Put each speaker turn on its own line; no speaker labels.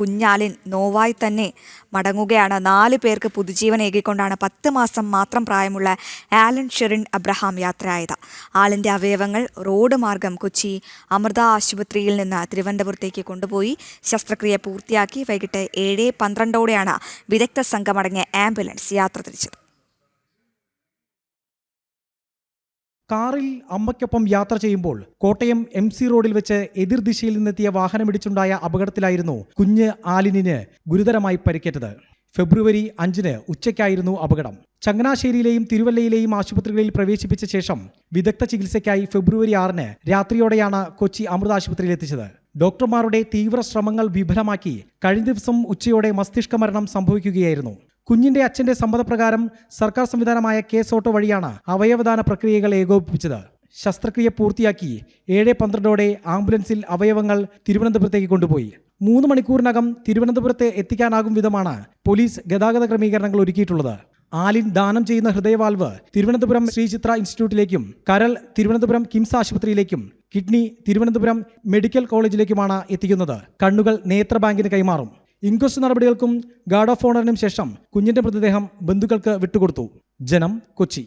കുഞ്ഞാലിൻ നോവായി തന്നെ മടങ്ങുകയാണ്. നാല് പേർക്ക് പുതുജീവൻ ഏകിക്കൊണ്ടാണ് പത്ത് മാസം മാത്രം പ്രായമുള്ള ആലൻ ഷെറിൻ അബ്രഹാം യാത്രയായത്. ആളിന്റെ അവയവങ്ങൾ റോഡ് മാർഗം കൊച്ചി അമൃത ആശുപത്രിയിൽ നിന്ന് തിരുവനന്തപുരത്തേക്ക് കൊണ്ടുപോയി ശസ്ത്രക്രിയ പൂർത്തിയാക്കി വൈകിട്ട് ഏഴ് പന്ത്രണ്ടോടെയാണ് വിദഗ്ധ സംഘമടങ്ങിയ ആംബുലൻസ് യാത്ര തിരിച്ചത്.
കാറിൽ അമ്മയ്ക്കൊപ്പം യാത്ര ചെയ്യുമ്പോൾ കോട്ടയം എം സി റോഡിൽ വെച്ച് എതിർദിശയിൽ നിന്നെത്തിയ വാഹനമിടിച്ചുണ്ടായ അപകടത്തിലായിരുന്നു കുഞ്ഞ് ആലിനിന് ഗുരുതരമായി പരിക്കേറ്റത്. ഫെബ്രുവരി അഞ്ചിന് ഉച്ചയ്ക്കായിരുന്നു അപകടം. ചങ്ങനാശ്ശേരിയിലെയും തിരുവല്ലയിലെയും ആശുപത്രികളിൽ പ്രവേശിപ്പിച്ച ശേഷം വിദഗ്ധ ചികിത്സയ്ക്കായി ഫെബ്രുവരി ആറിന് രാത്രിയോടെയാണ് കൊച്ചി അമൃത ആശുപത്രിയിൽ എത്തിച്ചത്. ഡോക്ടർമാരുടെ തീവ്ര ശ്രമങ്ങൾ വിഫലമാക്കി കഴിഞ്ഞ ദിവസം ഉച്ചയോടെ മസ്തിഷ്ക മരണം സംഭവിക്കുകയായിരുന്നു. കുഞ്ഞിന്റെ അച്ഛന്റെ സമ്മതപ്രകാരം സർക്കാർ സംവിധാനമായ കേസ് ഓട്ടോ വഴിയാണ് അവയവദാന പ്രക്രിയകൾ ഏകോപിപ്പിച്ചത്. ശസ്ത്രക്രിയ പൂർത്തിയാക്കി ഏഴ് പന്ത്രണ്ടോടെ ആംബുലൻസിൽ അവയവങ്ങൾ തിരുവനന്തപുരത്തേക്ക് കൊണ്ടുപോയി. മൂന്ന് മണിക്കൂറിനകം തിരുവനന്തപുരത്ത് എത്തിക്കാനാകും വിധമാണ് പോലീസ് ഗതാഗത ക്രമീകരണങ്ങൾ ഒരുക്കിയിട്ടുള്ളത്. ആലിൻ ദാനം ചെയ്യുന്ന ഹൃദയവാൽവ് തിരുവനന്തപുരം ശ്രീ ചിത്ര ഇൻസ്റ്റിറ്റ്യൂട്ടിലേക്കും കരൾ തിരുവനന്തപുരം കിംസ് ആശുപത്രിയിലേക്കും കിഡ്നി തിരുവനന്തപുരം മെഡിക്കൽ കോളേജിലേക്കുമാണ് എത്തിക്കുന്നത്. കണ്ണുകൾ നേത്ര ബാങ്കിന് കൈമാറും. ഇൻക്വസ്റ്റ് നടപടികൾക്കും ഗാർഡ് ഓഫ് ഓണറിനും ശേഷം കുഞ്ഞിന്റെ മൃതദേഹം ബന്ധുക്കൾക്ക് വിട്ടുകൊടുത്തു. ജനം കൊച്ചി.